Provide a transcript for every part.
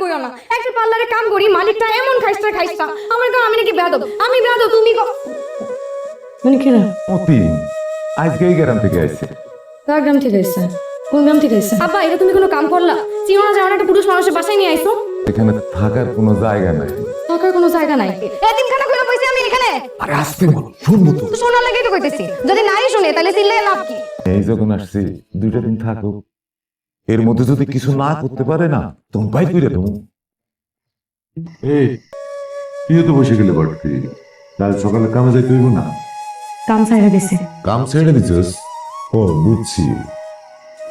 কইও না। একটা পার্লারে কাম করি মালিকটা এমন খাইস্তা খাইস্তা আমার কাছে আমি নাকি বেয়াদব। আমি বেয়াদব তুমি ক- মানে কি না অতি আজকে এই গ্রাম থেকে আসছে কার গ্রাম থেকে এসছে কোন গ্রাম থেকে এসছে আব্বা এটা তুমি কোনো কাম করলা? চিনো না যাও না একটা পুরুষ মানুষের বাসায় নিয়ে আইছো? এখানে থাকার কোনো জায়গা নাই। থাকার কোনো জায়গা নাই? কইরা আমি এখানে? আরে আসতে বলো শুনব তো। শোনার লাগেই তো কইতেছি। যদি নাই শুনে তাহলে চিল্লাই লাভ কি? এই যখন আসছি দুইটা দিন থাকো এর মধ্যে যদি কিছু না করতে পারে না তখন বাই করে দেবো। এই তুইও তো বসে গেলে বাড়তি। কাল সকালে কামে যাইতে হইব না? কাম দিছে। কাম ছেড়ে দিছস? ও বুঝছি।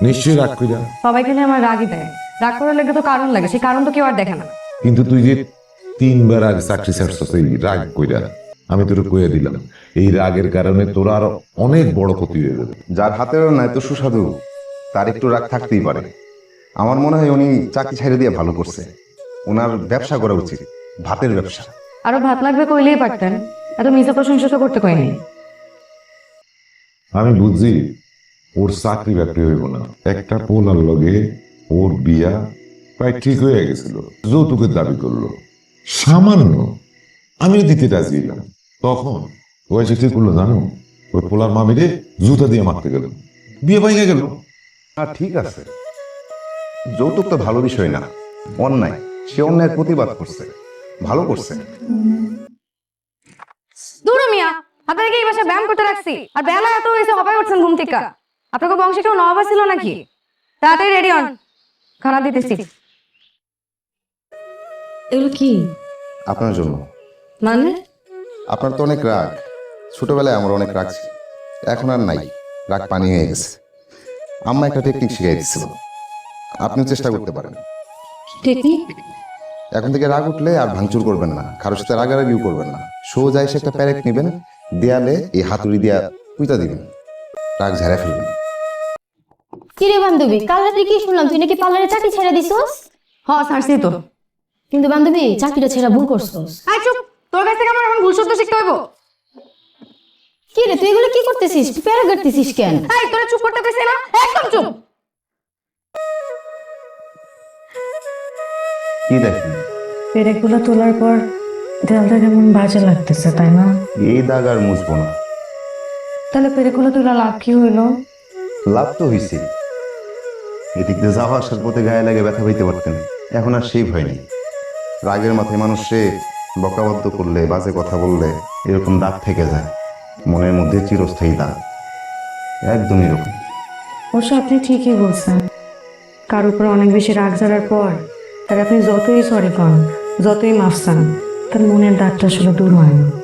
নিশ্চয়ই রাগ কইরা। সবাই খেলে আমার রাগই দেয়। রাগ করার লেগে তো কারণ লাগে সেই কারণ তো কেউ আর দেখে না। কিন্তু তুই যে তিনবার আগে চাকরি ছাড়ছস এই রাগ কইরা আমি তোর কইয়া দিলাম। এই রাগের কারণে তোর আরও অনেক বড় ক্ষতি হয়ে যাবে। যার হাতের নাই তো সুস্বাদু। তার একটু রাগ থাকতেই পারে। আমার মনে হয় উনি চাকরি ছেড়ে দিয়ে ভালো করছে। ওনার ব্যবসা করা উচিত ভাতের ব্যবসা। আরও ভাত লাগবে কইলেই পারতেন। এত মিশা প্রশংসা তো করতে কইনি। আমি বুঝছি ওর চাকরি বাকরি হইব না। একটা পোলার লগে ওর বিয়া প্রায় ঠিক হয়ে গেছিল যৌতুকের দাবি করল। সামান্য আমিও দিতে রাজি হইলাম। তখন ও এসে কি করল জানো? ওই পোলার মামিরে জুতা দিয়ে মারতে গেল। বিয়ে পাইয়া গেল। আর ঠিক আছে। যৌতুক তো ভালো বিষয় না। অন্যায়। সে অন্যায়ের প্রতিবাদ করছে। ভালো করছে। দূর মিয়া আপনাকে এই বাসায় ব্যায়াম করতে রাখছি। আর বেলা এত হবাই উঠছেন ঘুম থেকে। আপনাকে বংশে কেউ ছিল নাকি? তাড়াতাড়ি রেডি হন। খানা দিতেছি। এগুলো কি? আপনার জন্য। মানে? আপনার তো অনেক রাগ। ছোটবেলায় আমার অনেক রাগ ছিল এখন আর নাই। রাগ পানি হয়ে গেছে। আম্মা একটা টেকনিক শিখিয়ে দিচ্ছিল আপনিও চেষ্টা করতে পারেন। টেকনিক এখন থেকে রাগ উঠলে আর ভাঙচুর করবেন না। কারোর সাথে রাগারাগিও করবেন না। সোজা এসে একটা প্যারেক নেবেন দেয়ালে এই হাতুড়ি দিয়া পুঁতা দিবেন। রাগ ঝাড়া ফেলবেন। কিরে বান্ধবী কাল রাত্রে কি শুনলাম? তুই নাকি পার্লারে চাকরি ছেড়ে দিছস? হ ছাড়ছি তো। কিন্তু বান্ধবী চাকরিটা ছেড়ে ভুল করছস। আই চুপ। তোর কাছ থেকে আমার এখন ভুল শব্দ শিখতে হইব। কি রে তুই এগুলো কি করতেছিস? প্যারা কাটতেছিস কেন? এই তোরা চুপ করতে না? একদম চুপ। কি দেখেন পেরেকগুলো তোলার পর দেয়ালটা কেমন বাজে লাগতেছে তাই না? এই দাগ আর মুছবো না। তাহলে পেরেকগুলো তোলা লাভ কি হইল লাভ তো হয়েছে এদিক দিয়ে যাওয়া আসার পথে গায়ে লাগে ব্যথা হইতে পারতেন। এখন আর সেই ভয় নেই। রাগের মাথায় মানুষে বকাবদ্ধ করলে বাজে কথা বললে এরকম দাগ থেকে যায়। মনের মধ্যে চিরস্থায়ী দাগ। একদমই এরকম। অবশ্য আপনি ঠিকই বলছেন। কার উপর অনেক বেশি রাগ ঝাড়ার পর তার আপনি যতই সরি কন যতই মাফ চান, তার মনের দাগটা আসলে দূর হয় না।